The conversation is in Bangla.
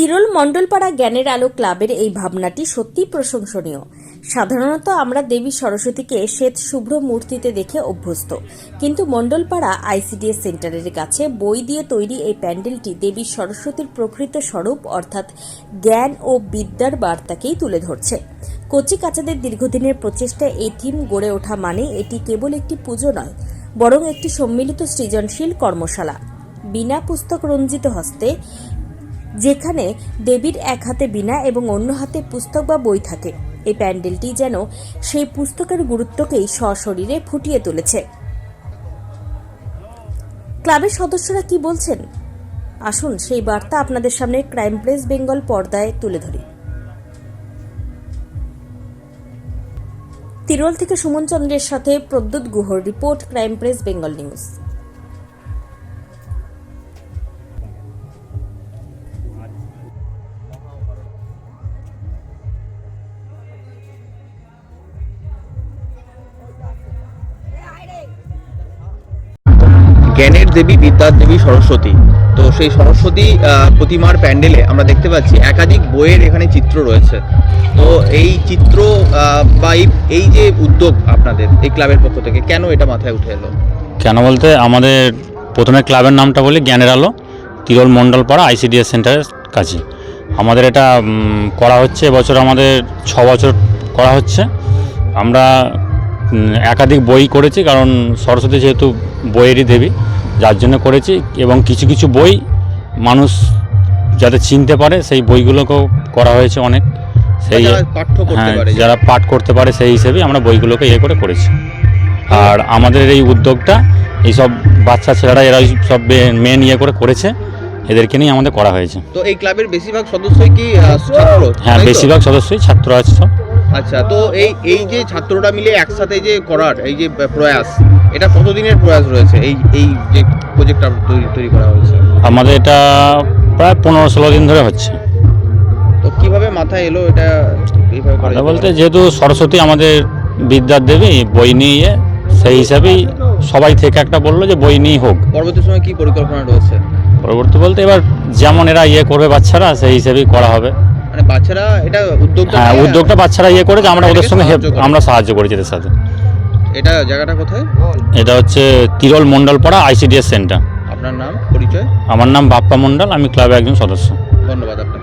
তিরুল মণ্ডলপাড়া জ্ঞানের আলো ক্লাবের এই ভাবনাটি সত্যি প্রশংসনীয়। সাধারণত আমরা দেবী সরস্বতীকে শ্বেত শুভ্র মূর্তিতে দেখে অভ্যস্ত। কিন্তু মণ্ডলপাড়া আইসিডিএস সেন্টারের কাছে বই দিয়ে তৈরি এই প্যান্ডেলটি দেবী সরস্বতীর প্রকৃত স্বরূপ অর্থাৎ জ্ঞান ও বিদ্যার বার্তাকেই তুলে ধরছে। কচি কাচাদের দীর্ঘদিনের প্রচেষ্টায় এই থিম গড়ে ওঠা মানে এটি কেবল একটি পুজো নয়, বরং একটি সম্মিলিত সৃজনশীল কর্মশালা। বিনা পুস্তক রঞ্জিত হস্তে যেখানে দেবীর এক হাতে বীণা এবং অন্য হাতে পুস্তক বা বই থাকে। এই প্যান্ডেলটি যেন সেই পুস্তকের গুরুত্বকেই সশরীরে ফুটিয়ে তুলেছে। ক্লাবের সদস্যরা কি বলছেন? আসুন সেই বার্তা আপনাদের সামনে ক্রাইম প্রেস বেঙ্গল পর্দায় তুলে ধরি। তিরোল থেকে সুমন চন্দ্রের সাথে Pradyut গুহর report crime press Bengal news. জ্ঞানের দেবী, বিদ্যার দেবী সরস্বতী। তো সেই সরস্বতী প্রতিমার প্যান্ডেলে আমরা দেখতে পাচ্ছি একাধিক বইয়ের এখানে চিত্র রয়েছে। তো এই চিত্র বা এই- যে উদ্যোগ আপনাদের এই ক্লাবের পক্ষ থেকে, কেন এটা মাথায় উঠে এলো? কেন বলতে, আমাদের প্রথমে ক্লাবের নামটা বলি, জ্ঞানের আলো, তিরোল মণ্ডলপাড়া আইসিডিএস সেন্টারের কাছে। আমাদের এটা করা হচ্ছে এবছর, আমাদের ছ বছর করা হচ্ছে। আমরা একাধিক বই করেছি, কারণ সরস্বতী যেহেতু বইয়েরই দেবী যার জন্য করেছি এবং কিছু কিছু বই মানুষ যাতে চিনতে পারে সেই বইগুলোকেও করা হয়েছে অনেক। সেই হ্যাঁ যারা পাঠ করতে পারে সেই হিসেবে আমরা বইগুলোকে ইয়ে করে করেছি। আর আমাদের এই উদ্যোগটা এইসব বাচ্চা ছেলেরা এরা সব মেয়ে নিয়ে করে করেছে এদেরকে নিয়ে আমাদের করা হয়েছে। তো এই ক্লাবের বেশিরভাগ সদস্যই কি ছাত্র? হ্যাঁ বেশিরভাগ সদস্যই ছাত্র আছে সব। আচ্ছা তো এই এই যে ছাত্ররা মিলে একসাথে যে করার এই যে প্রয়াস এটা কতদিনের প্রয়াস রয়েছে? এই এই যে প্রজেক্টটা তৈরি তৈরি করা হয়েছে। আমাদের এটা প্রায় পনেরো ষোলো দিন ধরে হচ্ছে। তো কীভাবে মাথায় এলো এটা? এইভাবে বলতে যেহেতু সরস্বতী আমাদের বিদ্যার দেবী বই নিয়ে সেই হিসাবেই সবাই থেকে একটা বলল যে বই নিয়েই হোক। পরবর্তী সময় কি পরিকল্পনা রয়েছে? পরবর্তী বলতে এবার যেমন এরা ইয়ে করবে বাচ্চারা সেই হিসেবেই করা হবে। মানে বাচ্চারা এটা উদ্যোগটা হ্যাঁ উদ্যোগটা বাচ্চারা ইয়ে করেছে আমরা ওদের সঙ্গে help- আমরা সাহায্য করেছি এদের সাথে। এটা জায়গাটা কোথায়? এটা হচ্ছে তিরল মণ্ডলপাড়া আইসিডিএস সেন্টার। আপনার নাম পরিচয়? আমার নাম বাপ্পা মণ্ডল আমি ক্লাবে একজন সদস্য। ধন্যবাদ আপনাকে।